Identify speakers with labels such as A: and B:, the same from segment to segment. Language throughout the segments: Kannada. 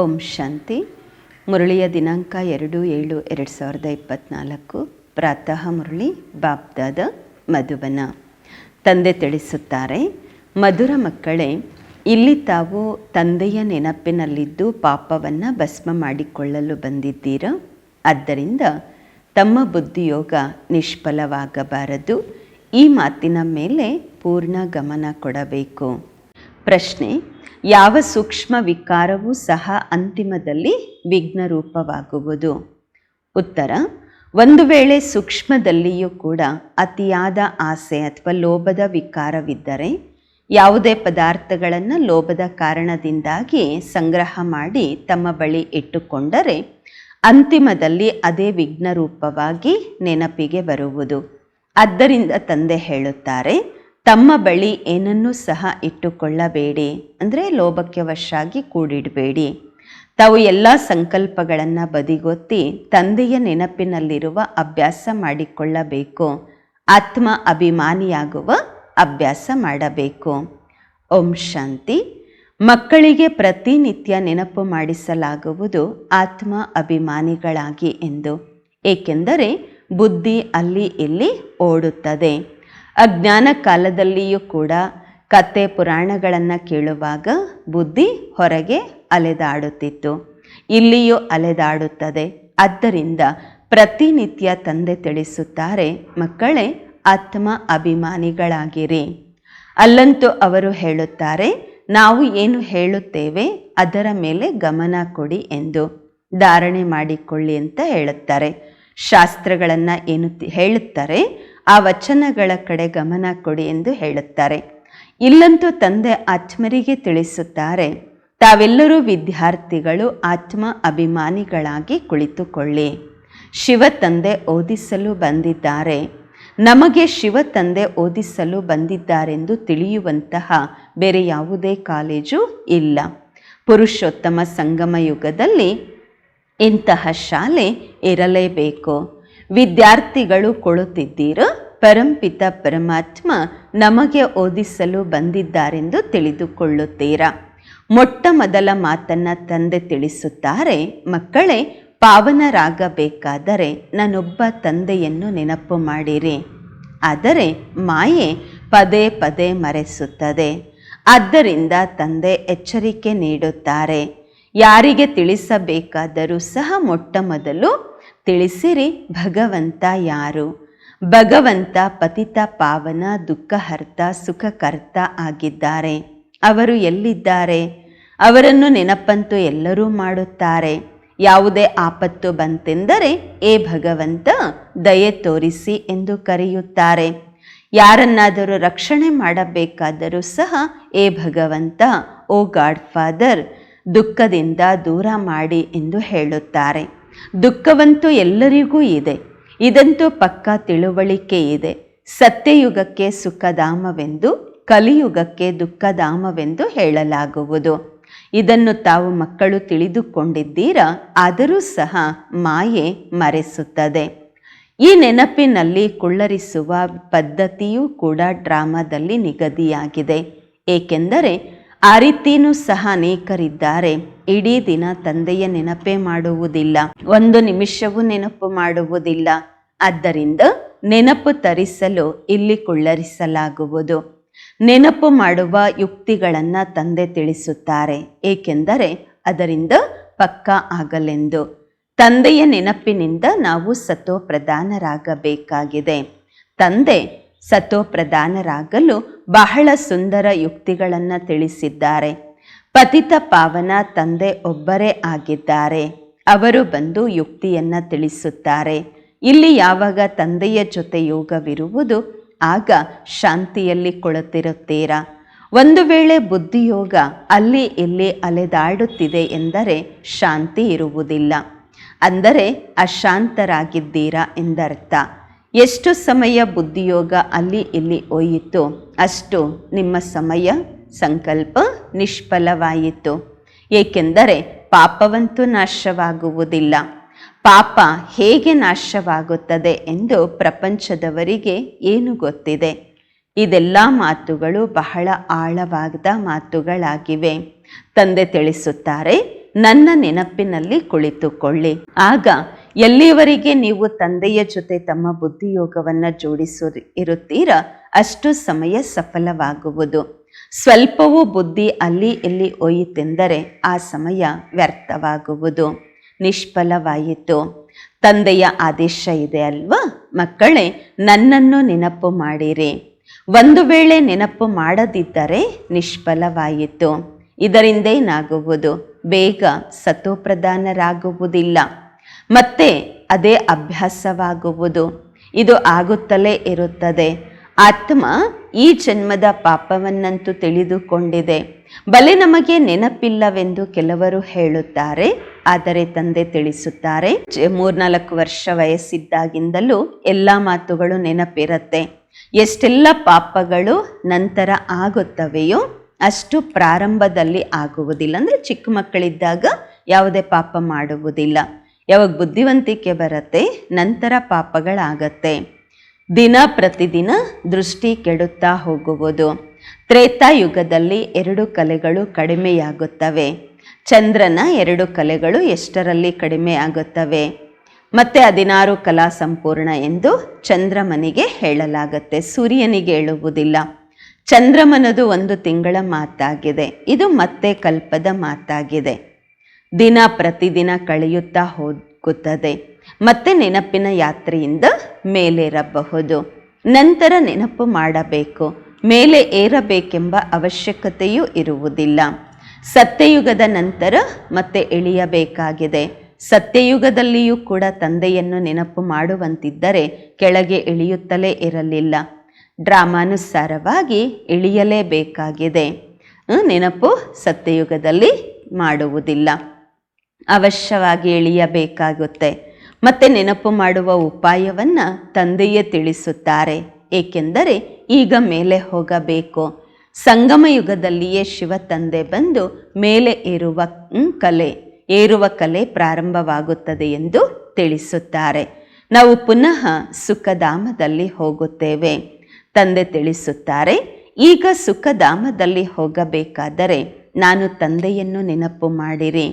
A: ಓಂ ಶಾಂತಿ. ಮುರಳಿಯ ದಿನಾಂಕ ಎರಡು ಏಳು ಎರಡು ಸಾವಿರದ ಇಪ್ಪತ್ತ್ನಾಲ್ಕು ಪ್ರಾತಃ ಮುರಳಿ ಬಾಬ್ದಾದ ಮಧುಬನ. ತಂದೆ ತಿಳಿಸುತ್ತಾರೆ, ಮಧುರ ಮಕ್ಕಳೇ, ಇಲ್ಲಿ ತಾವು ತಂದೆಯ ನೆನಪಿನಲ್ಲಿದ್ದು ಪಾಪವನ್ನು ಭಸ್ಮ ಮಾಡಿಕೊಳ್ಳಲು ಬಂದಿದ್ದೀರ? ಆದ್ದರಿಂದ ತಮ್ಮ ಬುದ್ಧಿಯೋಗ ನಿಷ್ಫಲವಾಗಬಾರದು. ಈ ಮಾತಿನ ಮೇಲೆ ಪೂರ್ಣ ಗಮನ ಕೊಡಬೇಕು. ಪ್ರಶ್ನೆ ಯಾವ ಸೂಕ್ಷ್ಮ ವಿಕಾರವೂ ಸಹ ಅಂತಿಮದಲ್ಲಿ ವಿಘ್ನ ರೂಪವಾಗುವುದು ಉತ್ತರ, ಒಂದು ವೇಳೆ ಸೂಕ್ಷ್ಮದಲ್ಲಿಯೂ ಕೂಡ ಅತಿಯಾದ ಆಸೆ ಅಥವಾ ಲೋಭದ ವಿಕಾರವಿದ್ದರೆ, ಯಾವುದೇ ಪದಾರ್ಥಗಳನ್ನು ಲೋಭದ ಕಾರಣದಿಂದಾಗಿ ಸಂಗ್ರಹ ಮಾಡಿ ತಮ್ಮ ಬಳಿ ಇಟ್ಟುಕೊಂಡರೆ, ಅಂತಿಮದಲ್ಲಿ ಅದೇ ವಿಘ್ನ ರೂಪವಾಗಿ ನೆನಪಿಗೆ ಬರುವುದು. ಆದ್ದರಿಂದ ತಂದೆ ಹೇಳುತ್ತಾರೆ ತಮ್ಮ ಬಳಿ ಏನನ್ನೂ ಸಹ ಇಟ್ಟುಕೊಳ್ಳಬೇಡಿ. ಅಂದರೆ ಲೋಭಕ್ಕೆ ವಶಾಗಿ ಕೂಡಿಡಬೇಡಿ. ತಾವು ಎಲ್ಲ ಸಂಕಲ್ಪಗಳನ್ನು ಬದಿಗೊತ್ತಿ ತಂದೆಯ ನೆನಪಿನಲ್ಲಿರುವ ಅಭ್ಯಾಸ ಮಾಡಿಕೊಳ್ಳಬೇಕು. ಆತ್ಮ ಅಭಿಮಾನಿಯಾಗುವ ಅಭ್ಯಾಸ ಮಾಡಬೇಕು. ಓಂ ಶಾಂತಿ. ಮಕ್ಕಳಿಗೆ ಪ್ರತಿನಿತ್ಯ ನೆನಪು ಮಾಡಿಸಲಾಗುವುದು ಆತ್ಮ ಅಭಿಮಾನಿಗಳಾಗಿ ಎಂದು. ಏಕೆಂದರೆ ಬುದ್ಧಿ ಅಲ್ಲಿ ಇಲ್ಲಿ ಓಡುತ್ತದೆ. ಅಜ್ಞಾನ ಕಾಲದಲ್ಲಿಯೂ ಕೂಡ ಕತೆ ಪುರಾಣಗಳನ್ನು ಕೇಳುವಾಗ ಬುದ್ಧಿ ಹೊರಗೆ ಅಲೆದಾಡುತ್ತಿತ್ತು. ಇಲ್ಲಿಯೂ ಅಲೆದಾಡುತ್ತದೆ. ಆದ್ದರಿಂದ ಪ್ರತಿನಿತ್ಯ ತಂದೆ ತಿಳಿಸುತ್ತಾರೆ, ಮಕ್ಕಳೇ, ಆತ್ಮ ಅಭಿಮಾನಿಗಳಾಗಿರಿ. ಅಲ್ಲಂತೂ ಅವರು ಹೇಳುತ್ತಾರೆ, ನಾವು ಏನು ಹೇಳುತ್ತೇವೆ ಅದರ ಮೇಲೆ ಗಮನ ಕೊಡಿ ಎಂದು ಧಾರಣೆ ಮಾಡಿಕೊಳ್ಳಿ ಅಂತ ಹೇಳುತ್ತಾರೆ. ಶಾಸ್ತ್ರಗಳನ್ನು ಏನು ಹೇಳುತ್ತಾರೆ ಆ ವಚನಗಳ ಕಡೆ ಗಮನ ಕೊಡಿ ಎಂದು ಹೇಳುತ್ತಾರೆ. ಇಲ್ಲಂತೂ ತಂದೆ ಆತ್ಮರಿಗೆ ತಿಳಿಸುತ್ತಾರೆ, ತಾವೆಲ್ಲರೂ ವಿದ್ಯಾರ್ಥಿಗಳು, ಆತ್ಮ ಅಭಿಮಾನಿಗಳಾಗಿ ಕುಳಿತುಕೊಳ್ಳಿ. ಶಿವ ತಂದೆ ಓದಿಸಲು ಬಂದಿದ್ದಾರೆ. ನಮಗೆ ಶಿವ ತಂದೆ ಓದಿಸಲು ಬಂದಿದ್ದಾರೆಂದು ತಿಳಿಯುವಂತಹ ಬೇರೆ ಯಾವುದೇ ಕಾಲೇಜು ಇಲ್ಲ. ಪುರುಷೋತ್ತಮ ಸಂಗಮ ಯುಗದಲ್ಲಿ ಇಂತಹ ಶಾಲೆ ಇರಲೇಬೇಕು. ವಿದ್ಯಾರ್ಥಿಗಳು ಕೊಳುತ್ತಿದ್ದೀರ ಪರಂಪಿತ ಪರಮಾತ್ಮ ನಮಗೆ ಓದಿಸಲು ಬಂದಿದ್ದಾರೆಂದು ತಿಳಿದುಕೊಳ್ಳುತ್ತೀರಾ? ಮೊಟ್ಟ ಮೊದಲ ಮಾತನ್ನು ತಂದೆ ತಿಳಿಸುತ್ತಾರೆ, ಮಕ್ಕಳೇ, ಪಾವನರಾಗಬೇಕಾದರೆ ನಾನೊಬ್ಬ ತಂದೆಯನ್ನು ನೆನಪು ಮಾಡಿರಿ. ಆದರೆ ಮಾಯೆ ಪದೇ ಪದೇ ಮರೆಸುತ್ತದೆ. ಆದ್ದರಿಂದ ತಂದೆ ಎಚ್ಚರಿಕೆ ನೀಡುತ್ತಾರೆ. ಯಾರಿಗೆ ತಿಳಿಸಬೇಕಾದರೂ ಸಹ ಮೊಟ್ಟ ಮೊದಲು ತಿಳಿಸಿರಿ, ಭಗವಂತ ಯಾರು? ಭಗವಂತ ಪತಿತ ಪಾವನ ದುಃಖಹರ್ತ ಸುಖಕರ್ತ ಆಗಿದ್ದಾರೆ. ಅವರು ಎಲ್ಲಿದ್ದಾರೆ? ಅವರನ್ನು ನೆನಪಂತೂ ಎಲ್ಲರೂ ಮಾಡುತ್ತಾರೆ. ಯಾವುದೇ ಆಪತ್ತು ಬಂತೆಂದರೆ ಏ ಭಗವಂತ, ದಯೆ ತೋರಿಸಿ ಎಂದು ಕರೆಯುತ್ತಾರೆ. ಯಾರನ್ನಾದರೂ ರಕ್ಷಣೆ ಮಾಡಬೇಕಾದರೂ ಸಹ ಏ ಭಗವಂತ, ಓ ಗಾಡ್ ಫಾದರ್, ದುಃಖದಿಂದ ದೂರ ಮಾಡಿ ಎಂದು ಹೇಳುತ್ತಾರೆ. ದುಃಖವಂತೂ ಎಲ್ಲರಿಗೂ ಇದೆ. ಇದಂತೂ ಪಕ್ಕ ತಿಳುವಳಿಕೆ ಇದೆ. ಸತ್ಯಯುಗಕ್ಕೆ ಸುಖಧಾಮವೆಂದು, ಕಲಿಯುಗಕ್ಕೆ ದುಃಖಧಾಮವೆಂದು ಹೇಳಲಾಗುವುದು. ಇದನ್ನು ತಾವು ಮಕ್ಕಳು ತಿಳಿದುಕೊಂಡಿದ್ದೀರಾ, ಆದರೂ ಸಹ ಮಾಯೆ ಮರೆಸುತ್ತದೆ. ಈ ನೆನಪಿನಲ್ಲಿ ಕುಳ್ಳರಿಸುವ ಪದ್ಧತಿಯೂ ಕೂಡ ಡ್ರಾಮಾದಲ್ಲಿ ನಿಗದಿಯಾಗಿದೆ. ಏಕೆಂದರೆ ಆ ರೀತಿಯೂ ಸಹ ಅನೇಕರಿದ್ದಾರೆ. ಇಡೀ ದಿನ ತಂದೆಯ ನೆನಪೇ ಮಾಡುವುದಿಲ್ಲ. ಒಂದು ನಿಮಿಷವೂ ನೆನಪು ಮಾಡುವುದಿಲ್ಲ. ಆದ್ದರಿಂದ ನೆನಪು ತರಿಸಲು ಇಲ್ಲಿ ಕುಳ್ಳರಿಸಲಾಗುವುದು. ನೆನಪು ಮಾಡುವ ಯುಕ್ತಿಗಳನ್ನು ತಂದೆ ತಿಳಿಸುತ್ತಾರೆ. ಏಕೆಂದರೆ ಅದರಿಂದ ಪಕ್ಕ ಆಗಲೆಂದು. ತಂದೆಯ ನೆನಪಿನಿಂದ ನಾವು ಸತೋ ಪ್ರಧಾನರಾಗಬೇಕಾಗಿದೆ ತಂದೆ ಸತೋ ಪ್ರಧಾನರಾಗಲು ಬಹಳ ಸುಂದರ ಯುಕ್ತಿಗಳನ್ನು ತಿಳಿಸಿದ್ದಾರೆ. ಪತಿತ ಪಾವನ ತಂದೆ ಒಬ್ಬರೇ ಆಗಿದ್ದಾರೆ. ಅವರು ಬಂದು ಯುಕ್ತಿಯನ್ನ ತಿಳಿಸುತ್ತಾರೆ. ಇಲ್ಲಿ ಯಾವಾಗ ತಂದೆಯ ಜೊತೆ ಯೋಗವಿರುವುದು, ಆಗ ಶಾಂತಿಯಲ್ಲಿ ಕೊಳುತ್ತಿರುತ್ತೀರಾ ಒಂದು ವೇಳೆ ಬುದ್ಧಿಯೋಗ ಅಲ್ಲಿ ಇಲ್ಲಿ ಅಲೆದಾಡುತ್ತಿದೆ ಎಂದರೆ ಶಾಂತಿ ಇರುವುದಿಲ್ಲ. ಅಂದರೆ ಅಶಾಂತರಾಗಿದ್ದೀರಾ ಎಂದರ್ಥ. ಎಷ್ಟು ಸಮಯ ಬುದ್ಧಿಯೋಗ ಅಲ್ಲಿ ಇಲ್ಲಿ ಒಯ್ಯಿತು, ಅಷ್ಟು ನಿಮ್ಮ ಸಮಯ, ಸಂಕಲ್ಪ ನಿಷ್ಫಲವಾಯಿತು. ಏಕೆಂದರೆ ಪಾಪವಂತೂ ನಾಶವಾಗುವುದಿಲ್ಲ. ಪಾಪ ಹೇಗೆ ನಾಶವಾಗುತ್ತದೆ ಎಂದು ಪ್ರಪಂಚದವರಿಗೆ ಏನು ಗೊತ್ತಿದೆ? ಇದೆಲ್ಲ ಮಾತುಗಳು ಬಹಳ ಆಳವಾದ ಮಾತುಗಳಾಗಿವೆ. ತಂದೆ ತಿಳಿಸುತ್ತಾರೆ, ನನ್ನ ನೆನಪಿನಲ್ಲಿ ಕುಳಿತುಕೊಳ್ಳಿ. ಆಗ ಎಲ್ಲಿಯವರೆಗೆ ನೀವು ತಂದೆಯ ಜೊತೆ ತಮ್ಮ ಬುದ್ಧಿಯೋಗವನ್ನು ಜೋಡಿಸು ಇರುತ್ತೀರಾ, ಅಷ್ಟು ಸಮಯ ಸಫಲವಾಗುವುದು. ಸ್ವಲ್ಪವೂ ಬುದ್ಧಿ ಅಲ್ಲಿ ಇಲ್ಲಿ ಒಯ್ಯಿತೆಂದರೆ ಆ ಸಮಯ ವ್ಯರ್ಥವಾಗುವುದು. ನಿಷ್ಫಲವಾಯಿತು. ತಂದೆಯ ಆದೇಶ ಇದೆ ಅಲ್ವಾ? ಮಕ್ಕಳೇ, ನನ್ನನ್ನು ನೆನಪು ಮಾಡಿರಿ. ಒಂದು ವೇಳೆ ನೆನಪು ಮಾಡದಿದ್ದರೆ ನಿಷ್ಫಲವಾಯಿತು. ಇದರಿಂದೇನಾಗುವುದು? ಬೇಗ ಸತೋಪ್ರಧಾನರಾಗುವುದಿಲ್ಲ ಮತ್ತೆ ಅದೇ ಅಭ್ಯಾಸವಾಗುವುದು. ಇದು ಆಗುತ್ತಲೇ ಇರುತ್ತದೆ. ಆತ್ಮ ಈ ಜನ್ಮದ ಪಾಪವನ್ನಂತೂ ತಿಳಿದುಕೊಂಡಿದೆ. ಬಲೆ ನಮಗೆ ನೆನಪಿಲ್ಲವೆಂದು ಕೆಲವರು ಹೇಳುತ್ತಾರೆ, ಆದರೆ ತಂದೆ ತಿಳಿಸುತ್ತಾರೆ. ಮೂರ್ನಾಲ್ಕು ವರ್ಷ ವಯಸ್ಸಿದ್ದಾಗಿಂದಲೂ ಎಲ್ಲ ಮಾತುಗಳು ನೆನಪಿರುತ್ತೆ. ಎಷ್ಟೆಲ್ಲ ಪಾಪಗಳು ನಂತರ ಆಗುತ್ತವೆಯೋ ಅಷ್ಟು ಪ್ರಾರಂಭದಲ್ಲಿ ಆಗುವುದಿಲ್ಲ. ಅಂದರೆ ಚಿಕ್ಕ ಮಕ್ಕಳಿದ್ದಾಗ ಯಾವುದೇ ಪಾಪ ಮಾಡುವುದಿಲ್ಲ. ಯಾವಾಗ ಬುದ್ಧಿವಂತಿಕೆ ಬರುತ್ತೆ, ನಂತರ ಪಾಪಗಳಾಗತ್ತೆ. ದಿನ ಪ್ರತಿದಿನ ದೃಷ್ಟಿ ಕೆಡುತ್ತಾ ಹೋಗುವುದು. ತ್ರೇತಾಯುಗದಲ್ಲಿ ಎರಡು ಕಲೆಗಳು ಕಡಿಮೆಯಾಗುತ್ತವೆ. ಚಂದ್ರನ ಎರಡು ಕಲೆಗಳು ಎಷ್ಟರಲ್ಲಿ ಕಡಿಮೆಯಾಗುತ್ತವೆ ಮತ್ತೆ ಹದಿನಾರು ಕಲಾ ಸಂಪೂರ್ಣ ಎಂದು ಚಂದ್ರಮನಿಗೆ ಹೇಳಲಾಗುತ್ತೆ. ಸೂರ್ಯನಿಗೆ ಹೇಳುವುದಿಲ್ಲ. ಚಂದ್ರಮನದು ಒಂದು ತಿಂಗಳ ಮಾತಾಗಿದೆ. ಇದು ಮತ್ತೆ ಕಲ್ಪದ ಮಾತಾಗಿದೆ. ದಿನ ಪ್ರತಿದಿನ ಕಳೆಯುತ್ತಾ ಹೋಗುತ್ತದೆ. ಮತ್ತೆ ನೆನಪಿನ ಯಾತ್ರೆಯಿಂದ ಮೇಲೇರಬಹುದು. ನಂತರ ನೆನಪು ಮಾಡಬೇಕು. ಮೇಲೆ ಏರಬೇಕೆಂಬ ಅವಶ್ಯಕತೆಯೂ ಇರುವುದಿಲ್ಲ. ಸತ್ಯಯುಗದ ನಂತರ ಮತ್ತೆ ಇಳಿಯಬೇಕಾಗಿದೆ ಸತ್ಯಯುಗದಲ್ಲಿಯೂ ಕೂಡ ತಂದೆಯನ್ನು ನೆನಪು ಮಾಡುವಂತಿದ್ದರೆ ಕೆಳಗೆ ಇಳಿಯುತ್ತಲೇ ಇರಲಿಲ್ಲ. ಡ್ರಾಮಾನುಸಾರವಾಗಿ ಇಳಿಯಲೇಬೇಕಾಗಿದೆ ನೆನಪು ಸತ್ಯಯುಗದಲ್ಲಿ ಮಾಡುವುದಿಲ್ಲ. ಅವಶ್ಯವಾಗಿ ಇಳಿಯಬೇಕಾಗುತ್ತೆ ಮತ್ತೆ ನೆನಪು ಮಾಡುವ ಉಪಾಯವನ್ನು ತಂದೆಯೇ ತಿಳಿಸುತ್ತಾರೆ. ಏಕೆಂದರೆ ಈಗ ಮೇಲೆ ಹೋಗಬೇಕು. ಸಂಗಮ ಯುಗದಲ್ಲಿಯೇ ಶಿವ ತಂದೆ ಬಂದು ಮೇಲೆ ಏರುವ ಕಲೆ ಏರುವ ಕಲೆ ಪ್ರಾರಂಭವಾಗುತ್ತದೆ ಎಂದು ತಿಳಿಸುತ್ತಾರೆ. ನಾವು ಪುನಃ ಸುಖಧಾಮದಲ್ಲಿ ಹೋಗುತ್ತೇವೆ. ತಂದೆ ತಿಳಿಸುತ್ತಾರೆ, ಈಗ ಸುಖಧಾಮದಲ್ಲಿ ಹೋಗಬೇಕಾದರೆ ನಾನು ತಂದೆಯನ್ನು ನೆನಪು ಮಾಡಿರಿ.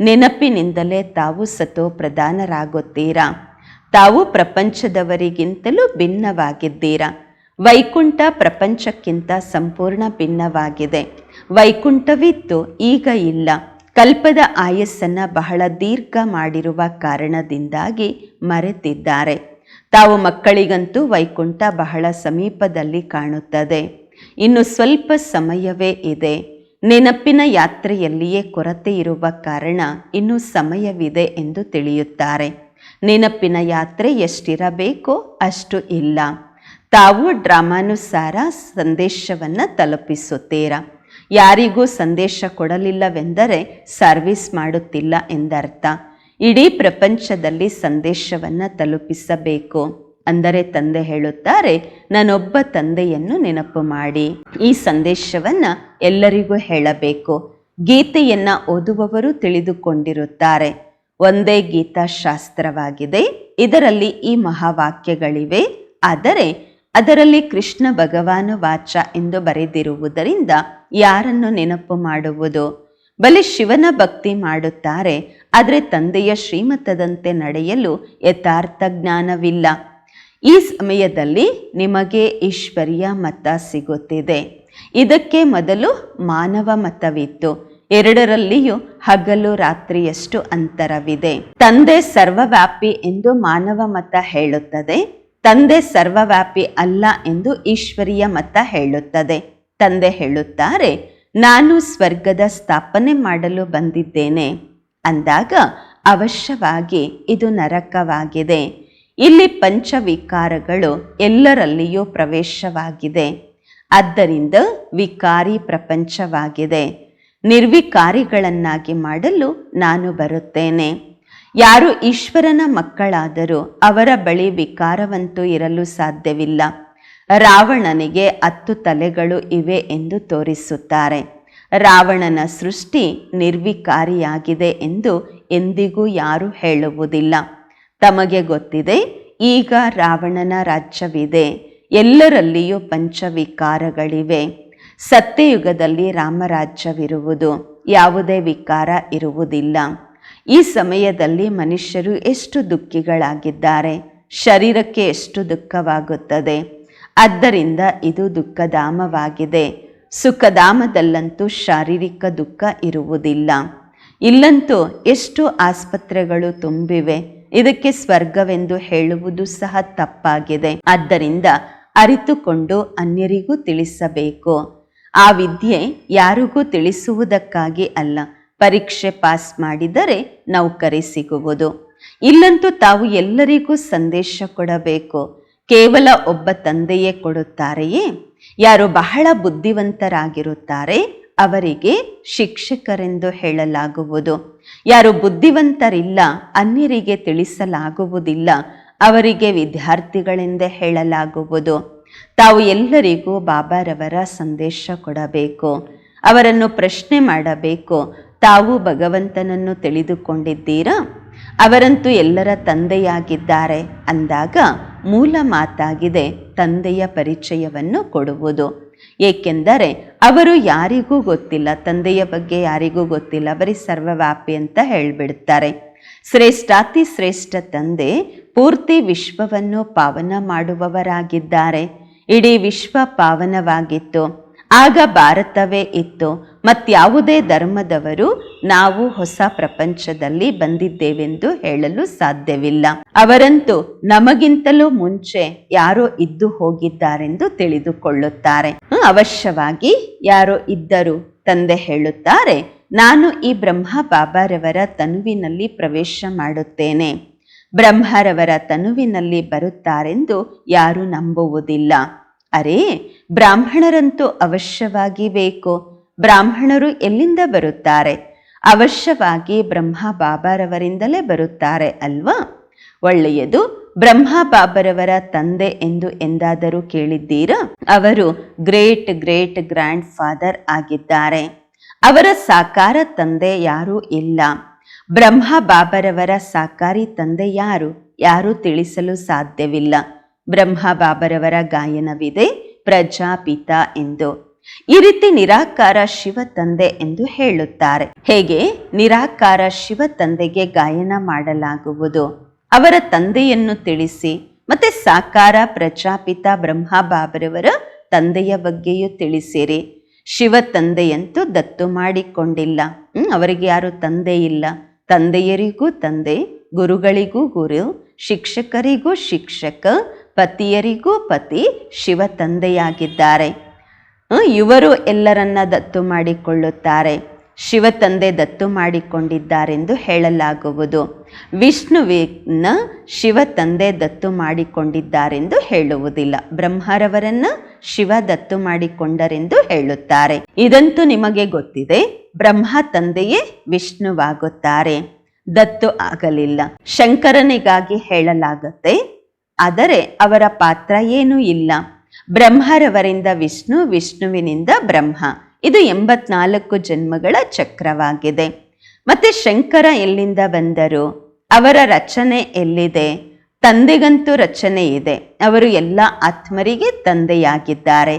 A: ನೆನಪಿನಿಂದಲೇ ತಾವು ಸತೋ ಪ್ರಧಾನರಾಗುತ್ತೀರಾ ತಾವು ಪ್ರಪಂಚದವರಿಗಿಂತಲೂ ಭಿನ್ನವಾಗಿದ್ದೀರಾ? ವೈಕುಂಠ ಪ್ರಪಂಚಕ್ಕಿಂತ ಸಂಪೂರ್ಣ ಭಿನ್ನವಾಗಿದೆ. ವೈಕುಂಠವಿತ್ತು ಈಗ ಇಲ್ಲ. ಕಲ್ಪದ ಆಯಸ್ಸನ್ನು ಬಹಳ ದೀರ್ಘ ಮಾಡಿರುವ ಕಾರಣದಿಂದಾಗಿ ಮರೆತಿದ್ದಾರೆ. ತಾವು ಮಕ್ಕಳಿಗಂತೂ ವೈಕುಂಠ ಬಹಳ ಸಮೀಪದಲ್ಲಿ ಕಾಣುತ್ತದೆ. ಇನ್ನು ಸ್ವಲ್ಪ ಸಮಯವೇ ಇದೆ. ನೆನಪಿನ ಯಾತ್ರೆಯಲ್ಲಿಯೇ ಕೊರತೆ ಇರುವ ಕಾರಣ ಇನ್ನೂ ಸಮಯವಿದೆ ಎಂದು ತಿಳಿಯುತ್ತಾರೆ. ನೆನಪಿನ ಯಾತ್ರೆ ಎಷ್ಟಿರಬೇಕೋ ಅಷ್ಟು ಇಲ್ಲ. ತಾವು ಡ್ರಾಮಾನುಸಾರ ಸಂದೇಶವನ್ನು ತಲುಪಿಸುತ್ತೀರಾ? ಯಾರಿಗೂ ಸಂದೇಶ ಕೊಡಲಿಲ್ಲವೆಂದರೆ ಸರ್ವಿಸ್ ಮಾಡುತ್ತಿಲ್ಲ ಎಂದರ್ಥ. ಇಡೀ ಪ್ರಪಂಚದಲ್ಲಿ ಸಂದೇಶವನ್ನು ತಲುಪಿಸಬೇಕು. ಅಂದರೆ ತಂದೆ ಹೇಳುತ್ತಾರೆ, ನಾನೊಬ್ಬ ತಂದೆಯನ್ನು ನೆನಪು ಮಾಡಿ. ಈ ಸಂದೇಶವನ್ನು ಎಲ್ಲರಿಗೂ ಹೇಳಬೇಕು. ಗೀತೆಯನ್ನು ಓದುವವರು ತಿಳಿದುಕೊಂಡಿರುತ್ತಾರೆ. ಒಂದೇ ಗೀತಾಶಾಸ್ತ್ರವಾಗಿದೆ. ಇದರಲ್ಲಿ ಈ ಮಹಾವಾಕ್ಯಗಳಿವೆ. ಆದರೆ ಅದರಲ್ಲಿ ಕೃಷ್ಣ ಭಗವಾನು ವಾಚ ಎಂದು ಬರೆದಿರುವುದರಿಂದ ಯಾರನ್ನು ನೆನಪು ಮಾಡುವುದು? ಬಲಿ ಶಿವನ ಭಕ್ತಿ ಮಾಡುತ್ತಾರೆ, ಆದರೆ ತಂದೆಯ ಶ್ರೀಮತದಂತೆ ನಡೆಯಲು ಯಥಾರ್ಥ ಜ್ಞಾನವಿಲ್ಲ. ಈ ಸಮಯದಲ್ಲಿ ನಿಮಗೆ ಈಶ್ವರ್ಯ ಮತ ಸಿಗುತ್ತಿದೆ. ಇದಕ್ಕೆ ಮೊದಲು ಮಾನವ ಮತವಿತ್ತು. ಎರಡರಲ್ಲಿಯೂ ಹಗಲು ರಾತ್ರಿಯಷ್ಟು ಅಂತರವಿದೆ. ತಂದೆ ಸರ್ವವ್ಯಾಪಿ ಎಂದು ಮಾನವ ಮತ ಹೇಳುತ್ತದೆ. ತಂದೆ ಸರ್ವವ್ಯಾಪಿ ಅಲ್ಲ ಎಂದು ಈಶ್ವರೀಯ ಮತ ಹೇಳುತ್ತದೆ. ತಂದೆ ಹೇಳುತ್ತಾರೆ, ನಾನು ಸ್ವರ್ಗದ ಸ್ಥಾಪನೆ ಮಾಡಲು ಬಂದಿದ್ದೇನೆ. ಅಂದಾಗ ಅವಶ್ಯವಾಗಿ ಇದು ನರಕವಾಗಿದೆ. ಇಲ್ಲಿ ಪಂಚವಿಕಾರಗಳು ಎಲ್ಲರಲ್ಲಿಯೂ ಪ್ರವೇಶವಾಗಿದೆ. ಆದ್ದರಿಂದ ವಿಕಾರಿ ಪ್ರಪಂಚವಾಗಿದೆ. ನಿರ್ವಿಕಾರಿಗಳನ್ನಾಗಿ ಮಾಡಲು ನಾನು ಬರುತ್ತೇನೆ. ಯಾರು ಈಶ್ವರನ ಮಕ್ಕಳಾದರೂ ಅವರ ಬಳಿ ವಿಕಾರವಂತೂ ಇರಲು ಸಾಧ್ಯವಿಲ್ಲ. ರಾವಣನಿಗೆ ಹತ್ತು ತಲೆಗಳು ಇವೆ ಎಂದು ತೋರಿಸುತ್ತಾರೆ. ರಾವಣನ ಸೃಷ್ಟಿ ನಿರ್ವಿಕಾರಿಯಾಗಿದೆ ಎಂದು ಎಂದಿಗೂ ಯಾರೂ ಹೇಳುವುದಿಲ್ಲ. ತಮಗೆ ಗೊತ್ತಿದೆ, ಈಗ ರಾವಣನ ರಾಜ್ಯವಿದೆ, ಎಲ್ಲರಲ್ಲಿಯೂ ಪಂಚವಿಕಾರಗಳಿವೆ. ಸತ್ಯಯುಗದಲ್ಲಿ ರಾಮರಾಜ್ಯವಿರುವುದು, ಯಾವುದೇ ವಿಕಾರ ಇರುವುದಿಲ್ಲ. ಈ ಸಮಯದಲ್ಲಿ ಮನುಷ್ಯರು ಎಷ್ಟು ದುಃಖಿಗಳಾಗಿದ್ದಾರೆ, ಶರೀರಕ್ಕೆ ಎಷ್ಟು ದುಃಖವಾಗುತ್ತದೆ. ಆದ್ದರಿಂದ ಇದು ದುಃಖಧಾಮವಾಗಿದೆ. ಸುಖಧಾಮದಲ್ಲಂತೂ ಶಾರೀರಿಕ ದುಃಖ ಇರುವುದಿಲ್ಲ. ಇಲ್ಲಂತೂ ಎಷ್ಟು ಆಸ್ಪತ್ರೆಗಳು ತುಂಬಿವೆ ಇದಕ್ಕೆ ಸ್ವರ್ಗವೆಂದು ಹೇಳುವುದು ಸಹ ತಪ್ಪಾಗಿದೆ. ಆದ್ದರಿಂದ ಅರಿತುಕೊಂಡು ಅನ್ಯರಿಗೂ ತಿಳಿಸಬೇಕು. ಆ ವಿದ್ಯೆ ಯಾರಿಗೂ ತಿಳಿಸುವುದಕ್ಕಾಗಿ ಅಲ್ಲ, ಪರೀಕ್ಷೆ ಪಾಸ್ ಮಾಡಿದರೆ ನೌಕರಿ ಸಿಗುವುದು. ಇಲ್ಲಂತೂ ತಾವು ಎಲ್ಲರಿಗೂ ಸಂದೇಶ ಕೊಡಬೇಕು. ಕೇವಲ ಒಬ್ಬ ತಂದೆಯೇ ಕೊಡುತ್ತಾರೆಯೇ? ಯಾರು ಬಹಳ ಬುದ್ಧಿವಂತರಾಗಿರುತ್ತಾರೆ? ಅವರಿಗೆ ಶಿಕ್ಷಕರೆಂದು ಹೇಳಲಾಗುವುದು. ಯಾರು ಬುದ್ಧಿವಂತರಿಲ್ಲ, ಅನ್ಯರಿಗೆ ತಿಳಿಸಲಾಗುವುದಿಲ್ಲ, ಅವರಿಗೆ ವಿದ್ಯಾರ್ಥಿಗಳೆಂದೇ ಹೇಳಲಾಗುವುದು. ತಾವು ಎಲ್ಲರಿಗೂ ಬಾಬಾರವರ ಸಂದೇಶ ಕೊಡಬೇಕು. ಅವರನ್ನು ಪ್ರಶ್ನೆ ಮಾಡಬೇಕು. ತಾವು ಭಗವಂತನನ್ನು ತಿಳಿದುಕೊಂಡಿದ್ದೀರಾ? ಅವರಂತೂ ಎಲ್ಲರ ತಂದೆಯಾಗಿದ್ದಾರೆ. ಅಂದಾಗ ಮೂಲ ಮಾತಾಗಿದೆ, ತಂದೆಯ ಪರಿಚಯವನ್ನು ಕೊಡುವುದು. ಏಕೆಂದರೆ ಅವರು ಯಾರಿಗೂ ಗೊತ್ತಿಲ್ಲ, ತಂದೆಯ ಬಗ್ಗೆ ಯಾರಿಗೂ ಗೊತ್ತಿಲ್ಲ, ಬರೀ ಸರ್ವವ್ಯಾಪಿ ಅಂತ ಹೇಳಿಬಿಡ್ತಾರೆ. ಶ್ರೇಷ್ಠಾತಿ ಶ್ರೇಷ್ಠ ತಂದೆ ಪೂರ್ತಿ ವಿಶ್ವವನ್ನು ಪಾವನ ಮಾಡುವವರಾಗಿದ್ದಾರೆ. ಇಡೀ ವಿಶ್ವ ಪಾವನವಾಗಿತ್ತು. ಆಗ ಭಾರತವೇ ಇತ್ತು. ಮತ್ಯಾವುದೇ ಧರ್ಮದವರು ನಾವು ಹೊಸ ಪ್ರಪಂಚದಲ್ಲಿ ಬಂದಿದ್ದೇವೆಂದು ಹೇಳಲು ಸಾಧ್ಯವಿಲ್ಲ. ಅವರಂತೂ ನಮಗಿಂತಲೂ ಮುಂಚೆ ಯಾರೋ ಇದ್ದು ಹೋಗಿದ್ದಾರೆಂದು ತಿಳಿದುಕೊಳ್ಳುತ್ತಾರೆ. ಅವಶ್ಯವಾಗಿ ಯಾರೋ ಇದ್ದರು ತಂದೆ ಹೇಳುತ್ತಾರೆ, ನಾನು ಈ ಬ್ರಹ್ಮ ಬಾಬಾರವರ ತನುವಿನಲ್ಲಿ ಪ್ರವೇಶ ಮಾಡುತ್ತೇನೆ. ಬ್ರಹ್ಮರವರ ತನುವಿನಲ್ಲಿ ಬರುತ್ತಾರೆಂದು ಯಾರು ನಂಬುವುದಿಲ್ಲ. ಅರೇ, ಬ್ರಾಹ್ಮಣರಂತೂ ಅವಶ್ಯವಾಗಿ ಬೇಕು. ಬ್ರಾಹ್ಮಣರು ಎಲ್ಲಿಂದ ಬರುತ್ತಾರೆ? ಅವಶ್ಯವಾಗಿ ಬ್ರಹ್ಮ ಬಾಬಾರವರಿಂದಲೇ ಬರುತ್ತಾರೆ ಅಲ್ವಾ? ಒಳ್ಳೆಯದು ಬ್ರಹ್ಮ ಬಾಬರವರ ತಂದೆ ಎಂದು ಎಂದಾದರೂ ಕೇಳಿದ್ದೀರಾ? ಅವರು ಗ್ರೇಟ್ ಗ್ರೇಟ್ ಗ್ರ್ಯಾಂಡ್ ಫಾದರ್ ಆಗಿದ್ದಾರೆ. ಅವರ ಸಾಕಾರ ತಂದೆ ಯಾರೂ ಇಲ್ಲ. ಬ್ರಹ್ಮ ಬಾಬರವರ ಸಾಕಾರಿ ತಂದೆ ಯಾರು? ಯಾರೂ ತಿಳಿಸಲು ಸಾಧ್ಯವಿಲ್ಲ. ಬ್ರಹ್ಮ ಬಾಬರವರ ಗಾಯನವಿದೆ ಪ್ರಜಾಪಿತ ಎಂದು. ಈ ರೀತಿ ನಿರಾಕಾರ ಶಿವ ತಂದೆ ಎಂದು ಹೇಳುತ್ತಾರೆ. ಹೇಗೆ? ನಿರಾಕಾರ ಶಿವ ತಂದೆಗೆ ಗಾಯನ ಮಾಡಲಾಗುವುದು. ಅವರ ತಂದೆಯನ್ನು ತಿಳಿಸಿ, ಮತ್ತೆ ಸಾಕಾರ ಪ್ರಜಾಪಿತ ಬ್ರಹ್ಮ ಬಾಬರವರ ತಂದೆಯ ಬಗ್ಗೆಯೂ ತಿಳಿಸಿರಿ. ಶಿವ ತಂದೆಯಂತೂ ದತ್ತು ಮಾಡಿಕೊಂಡಿಲ್ಲ. ಅವರಿಗೆ ಯಾರು ತಂದೆ ಇಲ್ಲ. ತಂದೆಯರಿಗೂ ತಂದೆ, ಗುರುಗಳಿಗೂ ಗುರು, ಶಿಕ್ಷಕರಿಗೂ ಶಿಕ್ಷಕ, ಪತಿಯರಿಗೂ ಪತಿ, ಶಿವ ತಂದೆಯಾಗಿದ್ದಾರೆ. ಇವರು ಎಲ್ಲರನ್ನ ದತ್ತು ಮಾಡಿಕೊಳ್ಳುತ್ತಾರೆ. ಶಿವ ತಂದೆ ದತ್ತು ಮಾಡಿಕೊಂಡಿದ್ದಾರೆಂದು ಹೇಳಲಾಗುವುದು. ವಿಷ್ಣುವಿನ ಶಿವ ತಂದೆ ದತ್ತು ಮಾಡಿಕೊಂಡಿದ್ದಾರೆಂದು ಹೇಳುವುದಿಲ್ಲ. ಬ್ರಹ್ಮರವರನ್ನ ಶಿವ ದತ್ತು ಮಾಡಿಕೊಂಡರೆಂದು ಹೇಳುತ್ತಾರೆ. ಇದಂತೂ ನಿಮಗೆ ಗೊತ್ತಿದೆ, ಬ್ರಹ್ಮ ತಂದೆಯೇ ವಿಷ್ಣುವಾಗುತ್ತಾರೆ. ದತ್ತು ಆಗಲಿಲ್ಲ. ಶಂಕರನಿಗಾಗಿ ಹೇಳಲಾಗುತ್ತೆ, ಆದರೆ ಅವರ ಪಾತ್ರ ಏನೂ ಇಲ್ಲ. ಬ್ರಹ್ಮರವರಿಂದ ವಿಷ್ಣು, ವಿಷ್ಣುವಿನಿಂದ ಬ್ರಹ್ಮ. ಇದು ಎಂಬತ್ನಾಲ್ಕು ಜನ್ಮಗಳ ಚಕ್ರವಾಗಿದೆ. ಮತ್ತೆ ಶಂಕರ ಎಲ್ಲಿಂದ ಬಂದರು? ಅವರ ರಚನೆ ಎಲ್ಲಿದೆ? ತಂದೆಗಂತೂ ರಚನೆ ಇದೆ. ಅವರು ಎಲ್ಲ ಆತ್ಮರಿಗೆ ತಂದೆಯಾಗಿದ್ದಾರೆ.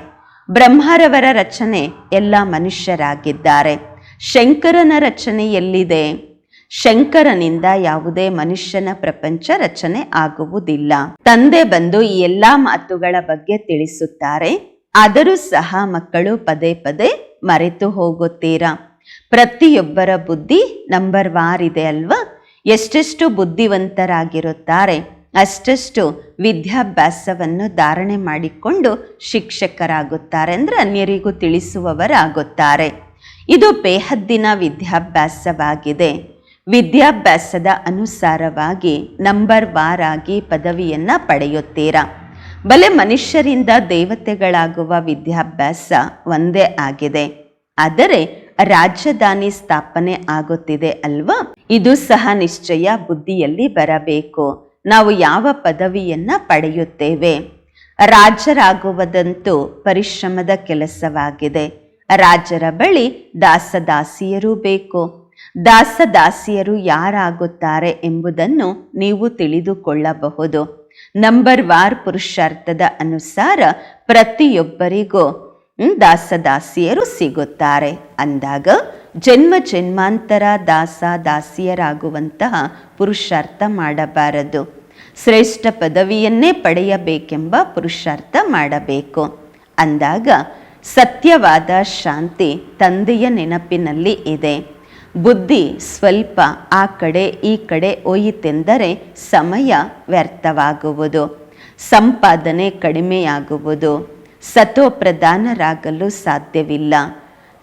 A: ಬ್ರಹ್ಮರವರ ರಚನೆ ಎಲ್ಲ ಮನುಷ್ಯರಾಗಿದ್ದಾರೆ. ಶಂಕರನ ರಚನೆ ಎಲ್ಲಿದೆ? ಶಂಕರನಿಂದ ಯಾವುದೇ ಮನುಷ್ಯನ ಪ್ರಪಂಚ ರಚನೆ ಆಗುವುದಿಲ್ಲ. ತಂದೆ ಬಂದು ಈ ಎಲ್ಲ ಮಾತುಗಳ ಬಗ್ಗೆ ತಿಳಿಸುತ್ತಾರೆ. ಆದರೂ ಸಹ ಮಕ್ಕಳು ಪದೇ ಪದೇ ಮರೆತು ಹೋಗುತ್ತೀರಾ? ಪ್ರತಿಯೊಬ್ಬರ ಬುದ್ಧಿ ನಂಬರ್ ವಾರ್ ಇದೆ ಅಲ್ವಾ? ಎಷ್ಟೆಷ್ಟು ಬುದ್ಧಿವಂತರಾಗಿರುತ್ತಾರೆ? ಅಷ್ಟಷ್ಟು ವಿದ್ಯಾಭ್ಯಾಸವನ್ನು ಧಾರಣೆ ಮಾಡಿಕೊಂಡು ಶಿಕ್ಷಕರಾಗುತ್ತಾರೆ ಅಂದರೆ ಅನ್ಯರಿಗೂ ತಿಳಿಸುವವರಾಗುತ್ತಾರೆ. ಇದು ಬೇಹದ್ದಿನ ವಿದ್ಯಾಭ್ಯಾಸವಾಗಿದೆ. ವಿದ್ಯಾಭ್ಯಾಸದ ಅನುಸಾರವಾಗಿ ನಂಬರ್ ವಾರ್ ಆಗಿ ಪದವಿಯನ್ನು ಪಡೆಯುತ್ತೀರಾ? ಬಲೆ ಮನುಷ್ಯರಿಂದ ದೇವತೆಗಳಾಗುವ ವಿದ್ಯಾಭ್ಯಾಸ ಒಂದೇ ಆಗಿದೆ. ಆದರೆ ರಾಜಧಾನಿ ಸ್ಥಾಪನೆ ಆಗುತ್ತಿದೆ ಅಲ್ವಾ? ಇದು ಸಹ ನಿಶ್ಚಯ ಬುದ್ಧಿಯಲ್ಲಿ ಬರಬೇಕು. ನಾವು ಯಾವ ಪದವಿಯನ್ನ ಪಡೆಯುತ್ತೇವೆ? ರಾಜರಾಗುವುದಂತೂ ಪರಿಶ್ರಮದ ಕೆಲಸವಾಗಿದೆ. ರಾಜರ ಬಳಿ ದಾಸದಾಸಿಯರೂ ಬೇಕು. ದಾಸದಾಸಿಯರು ಯಾರಾಗುತ್ತಾರೆ ಎಂಬುದನ್ನು ನೀವು ತಿಳಿದುಕೊಳ್ಳಬಹುದು. ನಂಬರ್ ವಾರ್ ಪುರುಷಾರ್ಥದ ಅನುಸಾರ ಪ್ರತಿಯೊಬ್ಬರಿಗೂ ದಾಸದಾಸಿಯರು ಸಿಗುತ್ತಾರೆ. ಅಂದಾಗ ಜನ್ಮ ಜನ್ಮಾಂತರ ದಾಸ ದಾಸಿಯರಾಗುವಂತಹ ಪುರುಷಾರ್ಥ ಮಾಡಬಾರದು. ಶ್ರೇಷ್ಠ ಪದವಿಯನ್ನೇ ಪಡೆಯಬೇಕೆಂಬ ಪುರುಷಾರ್ಥ ಮಾಡಬೇಕು. ಅಂದಾಗ ಸತ್ಯವಾದ ಶಾಂತಿ ತಂದೆಯ ನೆನಪಿನಲ್ಲಿ ಇದೆ. ಬುದ್ಧಿ ಸ್ವಲ್ಪ ಆ ಕಡೆ ಈ ಕಡೆ ಒಯ್ಯಿತೆಂದರೆ ಸಮಯ ವ್ಯರ್ಥವಾಗುವುದು. ಸಂಪಾದನೆ ಕಡಿಮೆಯಾಗುವುದು. ಸತೋ ಪ್ರಧಾನರಾಗಲು ಸಾಧ್ಯವಿಲ್ಲ.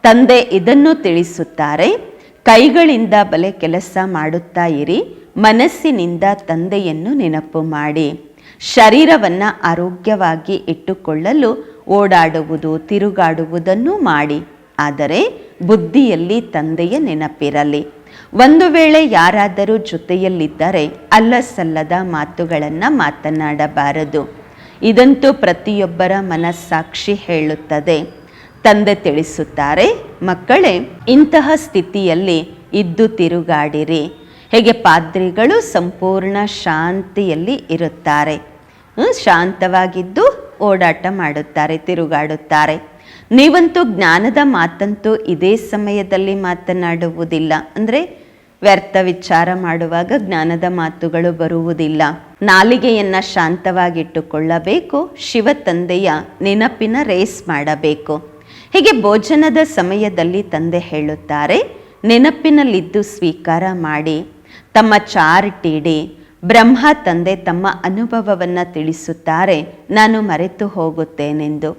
A: ತಂದೆ ಇದನ್ನು ತಿಳಿಸುತ್ತಾರೆ, ಕೈಗಳಿಂದ ಬಲೆ ಕೆಲಸ ಮಾಡುತ್ತಾ ಇರಿ, ಮನಸ್ಸಿನಿಂದ ತಂದೆಯನ್ನು ನೆನಪು ಮಾಡಿ. ಶರೀರವನ್ನು ಆರೋಗ್ಯವಾಗಿ ಇಟ್ಟುಕೊಳ್ಳಲು ಓಡಾಡುವುದು, ತಿರುಗಾಡುವುದನ್ನು ಮಾಡಿ. ಆದರೆ ಬುದ್ಧಿಯಲ್ಲಿ ತಂದೆಯ ನೆನಪಿರಲಿ. ಒಂದು ವೇಳೆ ಯಾರಾದರೂ ಜೊತೆಯಲ್ಲಿದ್ದರೆ ಅಲ್ಲಸಲ್ಲದ ಮಾತುಗಳನ್ನು ಮಾತನಾಡಬಾರದು. ಇದಂತೂ ಪ್ರತಿಯೊಬ್ಬರ ಮನಸ್ಸಾಕ್ಷಿ ಹೇಳುತ್ತದೆ. ತಂದೆ ತಿಳಿಸುತ್ತಾರೆ, ಮಕ್ಕಳೇ, ಇಂತಹ ಸ್ಥಿತಿಯಲ್ಲಿ ಇದ್ದು ತಿರುಗಾಡಿರಿ. ಹೇಗೆ ಪಾದ್ರಿಗಳು ಸಂಪೂರ್ಣ ಶಾಂತಿಯಲ್ಲಿ ಇರುತ್ತಾರೆ. ಶಾಂತವಾಗಿದ್ದು ಓಡಾಟ ಮಾಡುತ್ತಾರೆ, ತಿರುಗಾಡುತ್ತಾರೆ. ನೀವಂತೂ ಜ್ಞಾನದ ಮಾತಂತೂ ಇದೇ ಸಮಯದಲ್ಲಿ ಮಾತನಾಡುವುದಿಲ್ಲ. ಅಂದರೆ ವ್ಯರ್ಥ ವಿಚಾರ ಮಾಡುವಾಗ ಜ್ಞಾನದ ಮಾತುಗಳು ಬರುವುದಿಲ್ಲ. ನಾಲಿಗೆಯನ್ನ ಶಾಂತವಾಗಿಟ್ಟುಕೊಳ್ಳಬೇಕು ಶಿವ ತಂದೆಯ ನೆನಪಿನ ರೇಸ್ ಮಾಡಬೇಕು. ಹೀಗೆ ಭೋಜನದ ಸಮಯದಲ್ಲಿ ತಂದೆ ಹೇಳುತ್ತಾರೆ, ನೆನಪಿನಲ್ಲಿದ್ದು ಸ್ವೀಕಾರ ಮಾಡಿ, ತಮ್ಮ ಚಾರ್ಟ್ ಇಡಿ ಬ್ರಹ್ಮ ತಂದೆ ತಮ್ಮ ಅನುಭವವನ್ನು ತಿಳಿಸುತ್ತಾರೆ, ನಾನು ಮರೆತು ಹೋಗುತ್ತೇನೆಂದು.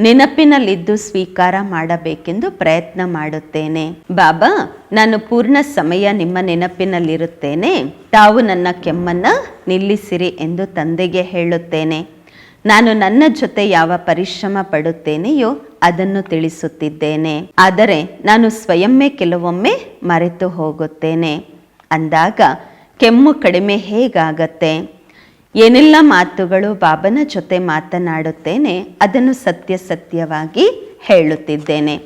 A: ನೆನಪಿನಲ್ಲಿದ್ದು ಸ್ವೀಕಾರ ಮಾಡಬೇಕೆಂದು ಪ್ರಯತ್ನ ಮಾಡುತ್ತೇನೆ. ಬಾಬಾ, ನಾನು ಪೂರ್ಣ ಸಮಯ ನಿಮ್ಮ ನೆನಪಿನಲ್ಲಿರುತ್ತೇನೆ. ತಾವು ನನ್ನ ಕೆಮ್ಮನ್ನ ನಿಲ್ಲಿಸಿರಿ ಎಂದು ತಂದೆಗೆ ಹೇಳುತ್ತೇನೆ. ನಾನು ನನ್ನ ಜೊತೆ ಯಾವ ಪರಿಶ್ರಮ ಪಡುತ್ತೇನೆಯೋ ಅದನ್ನು ತಿಳಿಸುತ್ತಿದ್ದೇನೆ. ಆದರೆ ನಾನು ಸ್ವಯಮ್ಮೇ ಕೆಲವೊಮ್ಮೆ ಮರೆತು ಹೋಗುತ್ತೇನೆ. ಅಂದಾಗ ಕೆಮ್ಮು ಕಡಿಮೆ ಹೇಗಾಗತ್ತೆ? ಏನೆಲ್ಲ ಮಾತುಗಳು ಬಾಬನ ಜೊತೆ ಮಾತನಾಡುತ್ತೇನೆ, ಅದನ್ನು ಸತ್ಯ ಸತ್ಯವಾಗಿ ಹೇಳುತ್ತಿದ್ದೇನೆ.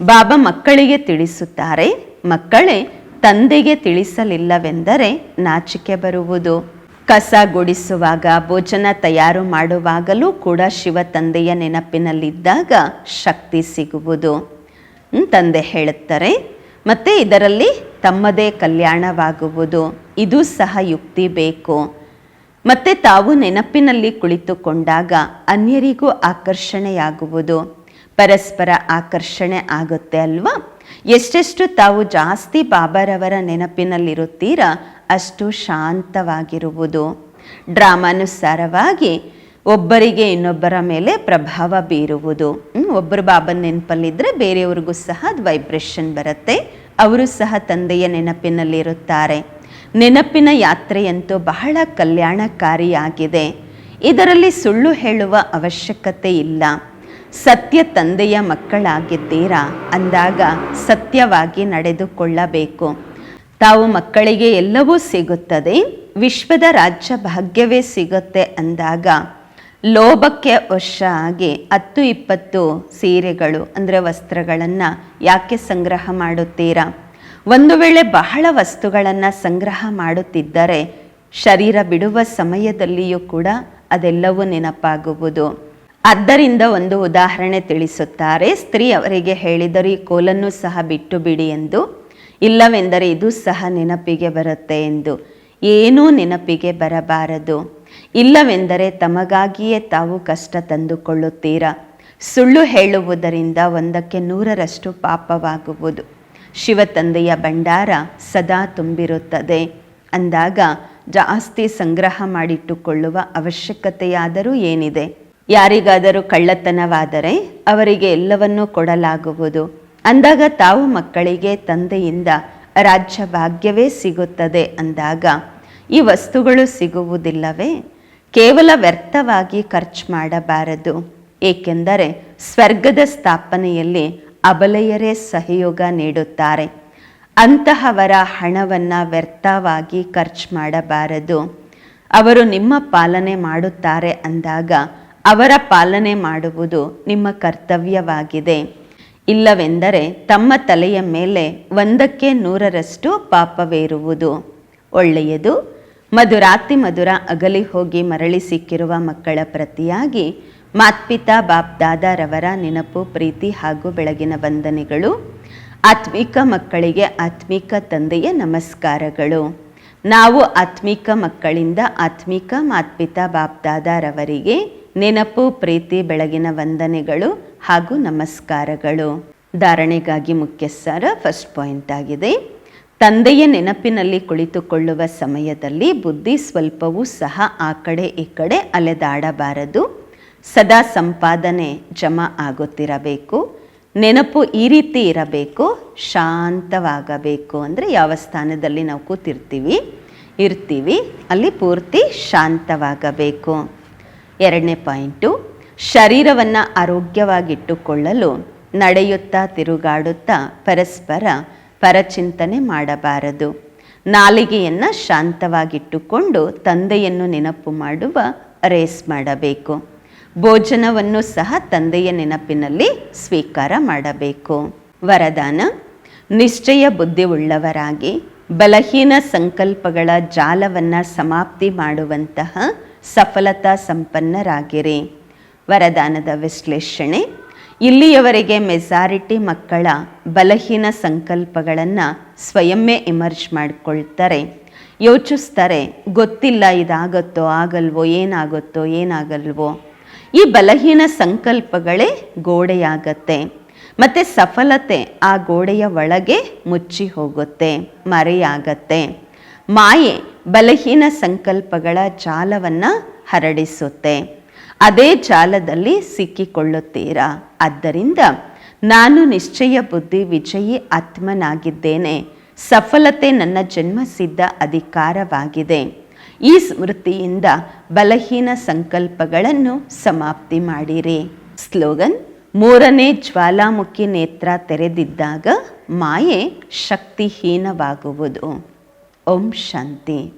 A: ಬಾಬಾ ಮಕ್ಕಳಿಗೆ ತಿಳಿಸುತ್ತಾರೆ, ಮಕ್ಕಳೇ, ತಂದೆಗೆ ತಿಳಿಸಲಿಲ್ಲವೆಂದರೆ ನಾಚಿಕೆ ಬರುವುದು. ಕಸ ಗುಡಿಸುವಾಗ, ಭೋಜನ ತಯಾರು ಮಾಡುವಾಗಲೂ ಕೂಡ ಶಿವ ತಂದೆಯ ನೆನಪಿನಲ್ಲಿದ್ದಾಗ ಶಕ್ತಿ ಸಿಗುವುದು. ತಂದೆ ಹೇಳುತ್ತಾರೆ, ಮತ್ತೆ ಇದರಲ್ಲಿ ತಮ್ಮದೇ ಕಲ್ಯಾಣವಾಗುವುದು. ಇದು ಸಹ ಯುಕ್ತಿ ಬೇಕು. ಮತ್ತೆ ತಾವು ನೆನಪಿನಲ್ಲಿ ಕುಳಿತುಕೊಂಡಾಗ ಅನ್ಯರಿಗೂ ಆಕರ್ಷಣೆಯಾಗುವುದು. ಪರಸ್ಪರ ಆಕರ್ಷಣೆ ಆಗುತ್ತೆ ಅಲ್ವಾ? ಎಷ್ಟೆಷ್ಟು ತಾವು ಜಾಸ್ತಿ ಬಾಬಾರವರ ನೆನಪಿನಲ್ಲಿರುತ್ತೀರಾ, ಅಷ್ಟು ಶಾಂತವಾಗಿರುವುದು. ಡ್ರಾಮಾನುಸಾರವಾಗಿ ಒಬ್ಬರಿಗೆ ಇನ್ನೊಬ್ಬರ ಮೇಲೆ ಪ್ರಭಾವ ಬೀರುವುದು. ಒಬ್ಬರು ಬಾಬನ ನೆನಪಲ್ಲಿದ್ದರೆ ಬೇರೆಯವ್ರಿಗೂ ಸಹ ಅದು ವೈಬ್ರೇಷನ್ ಬರುತ್ತೆ. ಅವರು ಸಹ ತಂದೆಯ ನೆನಪಿನಲ್ಲಿರುತ್ತಾರೆ. ನೆನಪಿನ ಯಾತ್ರೆಯಂತೂ ಬಹಳ ಕಲ್ಯಾಣಕಾರಿಯಾಗಿದೆ. ಇದರಲ್ಲಿ ಸುಳ್ಳು ಹೇಳುವ ಅವಶ್ಯಕತೆ ಇಲ್ಲ. ಸತ್ಯ ತಂದೆಯ ಮಕ್ಕಳಾಗಿದ್ದೀರಾ? ಅಂದಾಗ ಸತ್ಯವಾಗಿ ನಡೆದುಕೊಳ್ಳಬೇಕು. ತಾವು ಮಕ್ಕಳಿಗೆ ಎಲ್ಲವೂ ಸಿಗುತ್ತದೆ, ವಿಶ್ವದ ರಾಜ್ಯ ಭಾಗ್ಯವೇ ಸಿಗುತ್ತೆ ಅಂದಾಗ ಲೋಭಕ್ಕೆ ವರ್ಷ ಆಗಿ ಹತ್ತು ಇಪ್ಪತ್ತು ಸೀರೆಗಳು, ಅಂದರೆ ವಸ್ತ್ರಗಳನ್ನು ಯಾಕೆ ಸಂಗ್ರಹ ಮಾಡುತ್ತೀರಾ? ಒಂದು ವೇಳೆ ಬಹಳ ವಸ್ತುಗಳನ್ನು ಸಂಗ್ರಹ ಮಾಡುತ್ತಿದ್ದರೆ ಶರೀರ ಬಿಡುವ ಸಮಯದಲ್ಲಿಯೂ ಕೂಡ ಅದೆಲ್ಲವೂ ನೆನಪಾಗುವುದು. ಆದ್ದರಿಂದ ಒಂದು ಉದಾಹರಣೆ ತಿಳಿಸುತ್ತಾರೆ. ಸ್ತ್ರೀ ಅವರಿಗೆ ಹೇಳಿದರೆ ಈ ಕೋಲನ್ನು ಸಹ ಬಿಟ್ಟು ಬಿಡಿ ಎಂದು. ಇಲ್ಲವೆಂದರೆ ಇದು ಸಹ ನೆನಪಿಗೆ ಬರುತ್ತೆ ಎಂದು. ಏನೂ ನೆನಪಿಗೆ ಬರಬಾರದು. ಇಲ್ಲವೆಂದರೆ ತಮಗಾಗಿಯೇ ತಾವು ಕಷ್ಟ ತಂದುಕೊಳ್ಳುತ್ತೀರಾ? ಸುಳ್ಳು ಹೇಳುವುದರಿಂದ ಒಂದಕ್ಕೆ ನೂರರಷ್ಟು ಪಾಪವಾಗುವುದು. ಶಿವ ತಂದೆಯ ಭಂಡಾರ ಸದಾ ತುಂಬಿರುತ್ತದೆ. ಅಂದಾಗ ಜಾಸ್ತಿ ಸಂಗ್ರಹ ಮಾಡಿಟ್ಟುಕೊಳ್ಳುವ ಅವಶ್ಯಕತೆಯಾದರೂ ಏನಿದೆ? ಯಾರಿಗಾದರೂ ಕಳ್ಳತನವಾದರೆ ಅವರಿಗೆ ಎಲ್ಲವನ್ನೂ ಕೊಡಲಾಗುವುದು. ಅಂದಾಗ ತಾವು ಮಕ್ಕಳಿಗೆ ತಂದೆಯಿಂದ ರಾಜ್ಯ ಭಾಗ್ಯವೇ ಸಿಗುತ್ತದೆ ಅಂದಾಗ ಈ ವಸ್ತುಗಳು ಸಿಗುವುದಿಲ್ಲವೇ? ಕೇವಲ ವ್ಯರ್ಥವಾಗಿ ಖರ್ಚು ಮಾಡಬಾರದು. ಏಕೆಂದರೆ ಸ್ವರ್ಗದ ಸ್ಥಾಪನೆಯಲ್ಲಿ ಅಬಲೆಯರೇ ಸಹಯೋಗ ನೀಡುತ್ತಾರೆ. ಅಂತಹವರ ಹಣವನ್ನು ವ್ಯರ್ಥವಾಗಿ ಖರ್ಚು ಮಾಡಬಾರದು. ಅವರು ನಿಮ್ಮ ಪಾಲನೆ ಮಾಡುತ್ತಾರೆ ಅಂದಾಗ ಅವರ ಪಾಲನೆ ಮಾಡುವುದು ನಿಮ್ಮ ಕರ್ತವ್ಯವಾಗಿದೆ. ಇಲ್ಲವೆಂದರೆ ತಮ್ಮ ತಲೆಯ ಮೇಲೆ ಒಂದಕ್ಕೆ ನೂರರಷ್ಟು ಪಾಪವೇರುವುದು. ಒಳ್ಳೆಯದು. ಮಧುರಾತಿ ಮಧುರ ಅಗಲಿ ಹೋಗಿ ಮರಳಿ ಸಿಕ್ಕಿರುವ ಮಕ್ಕಳ ಪ್ರತಿಯಾಗಿ ಮಾತ್ಪಿತಾ ಬಾಪ್ ದಾದಾರವರ ನೆನಪು, ಪ್ರೀತಿ ಹಾಗೂ ಬೆಳಗಿನ ವಂದನೆಗಳು. ಆತ್ಮಿಕ ಮಕ್ಕಳಿಗೆ ಆತ್ಮಿಕ ತಂದೆಯ ನಮಸ್ಕಾರಗಳು. ನಾವು ಆತ್ಮಿಕ ಮಕ್ಕಳಿಂದ ಆತ್ಮಿಕ ಮಾತ್ಪಿತಾ ಬಾಪ್ ದಾದಾರವರಿಗೆ ನೆನಪು, ಪ್ರೀತಿ, ಬೆಳಗಿನ ವಂದನೆಗಳು ಹಾಗೂ ನಮಸ್ಕಾರಗಳು. ಧಾರಣೆಗಾಗಿ ಮುಖ್ಯ ಸಾರ ಫಸ್ಟ್ ಪಾಯಿಂಟ್ ಆಗಿದೆ. ತಂದೆಯ ನೆನಪಿನಲ್ಲಿ ಕುಳಿತುಕೊಳ್ಳುವ ಸಮಯದಲ್ಲಿ ಬುದ್ಧಿ ಸ್ವಲ್ಪವೂ ಸಹ ಆ ಕಡೆ ಈ ಕಡೆ ಅಲೆದಾಡಬಾರದು. ಸದಾ ಸಂಪಾದನೆ ಜಮಾ ಆಗುತ್ತಿರಬೇಕು. ನೆನಪು ಈ ರೀತಿ ಇರಬೇಕು. ಶಾಂತವಾಗಬೇಕು ಅಂದರೆ ಯಾವ ಸ್ಥಾನದಲ್ಲಿ ನಾವು ಕೂತಿರ್ತೀವಿ, ಇರ್ತೀವಿ, ಅಲ್ಲಿ ಪೂರ್ತಿ ಶಾಂತವಾಗಬೇಕು. ಎರಡನೇ ಪಾಯಿಂಟು, ಶರೀರವನ್ನು ಆರೋಗ್ಯವಾಗಿಟ್ಟುಕೊಳ್ಳಲು ನಡೆಯುತ್ತಾ ತಿರುಗಾಡುತ್ತಾ ಪರಸ್ಪರ ಪರಚಿಂತನೆ ಮಾಡಬಾರದು. ನಾಲಿಗೆಯನ್ನು ಶಾಂತವಾಗಿಟ್ಟುಕೊಂಡು ತಂದೆಯನ್ನು ನೆನಪು ಮಾಡುವ ರೇಸ್ ಮಾಡಬೇಕು. ಭೋಜನವನ್ನು ಸಹ ತಂದೆಯ ನೆನಪಿನಲ್ಲಿ ಸ್ವೀಕಾರ ಮಾಡಬೇಕು. ವರದಾನ, ನಿಶ್ಚಯ ಬುದ್ಧಿ ಉಳ್ಳವರಾಗಿ ಬಲಹೀನ ಸಂಕಲ್ಪಗಳ ಜಾಲವನ್ನು ಸಮಾಪ್ತಿ ಮಾಡುವಂತಹ ಸಫಲತಾ ಸಂಪನ್ನರಾಗಿರಿ. ವರದಾನದ ವಿಶ್ಲೇಷಣೆ, ಇಲ್ಲಿಯವರೆಗೆ ಮೆಜಾರಿಟಿ ಮಕ್ಕಳ ಬಲಹೀನ ಸಂಕಲ್ಪಗಳನ್ನು ಸ್ವಯಮ್ಮೇ ಇಮರ್ಜ್ ಮಾಡಿಕೊಳ್ತಾರೆ. ಯೋಚಿಸ್ತಾರೆ, ಗೊತ್ತಿಲ್ಲ ಇದಾಗತ್ತೋ, ಆಗಲ್ವೋ, ಏನಾಗುತ್ತೋ, ಏನಾಗಲ್ವೋ. ಈ ಬಲಹೀನ ಸಂಕಲ್ಪಗಳೇ ಗೋಡೆಯಾಗತ್ತೆ. ಮತ್ತು ಸಫಲತೆ ಆ ಗೋಡೆಯ ಒಳಗೆ ಮುಚ್ಚಿ ಹೋಗುತ್ತೆ, ಮರೆಯಾಗತ್ತೆ. ಮಾಯೆ ಬಲಹೀನ ಸಂಕಲ್ಪಗಳ ಜಾಲವನ್ನು ಹರಡಿಸುತ್ತೆ. ಅದೇ ಜಾಲದಲ್ಲಿ ಸಿಕ್ಕಿಕೊಳ್ಳುತ್ತೀರಾ? ಆದ್ದರಿಂದ ನಾನು ನಿಶ್ಚಯ ಬುದ್ಧಿ ವಿಜಯಿ ಆತ್ಮನಾಗಿದ್ದೇನೆ. ಸಫಲತೆ ನನ್ನ ಜನ್ಮಸಿದ್ಧ ಅಧಿಕಾರವಾಗಿದೆ. ಈ ಸ್ಮೃತಿಯಿಂದ ಬಲಹೀನ ಸಂಕಲ್ಪಗಳನ್ನು ಸಮಾಪ್ತಿ ಮಾಡಿರಿ. ಸ್ಲೋಗನ್, ಮೂರನೇ ಜ್ವಾಲಾಮುಖಿ ನೇತ್ರ ತೆರೆದಿದ್ದಾಗ ಮಾಯೆ ಶಕ್ತಿಹೀನವಾಗುವುದು. ಓಂ ಶಾಂತಿ.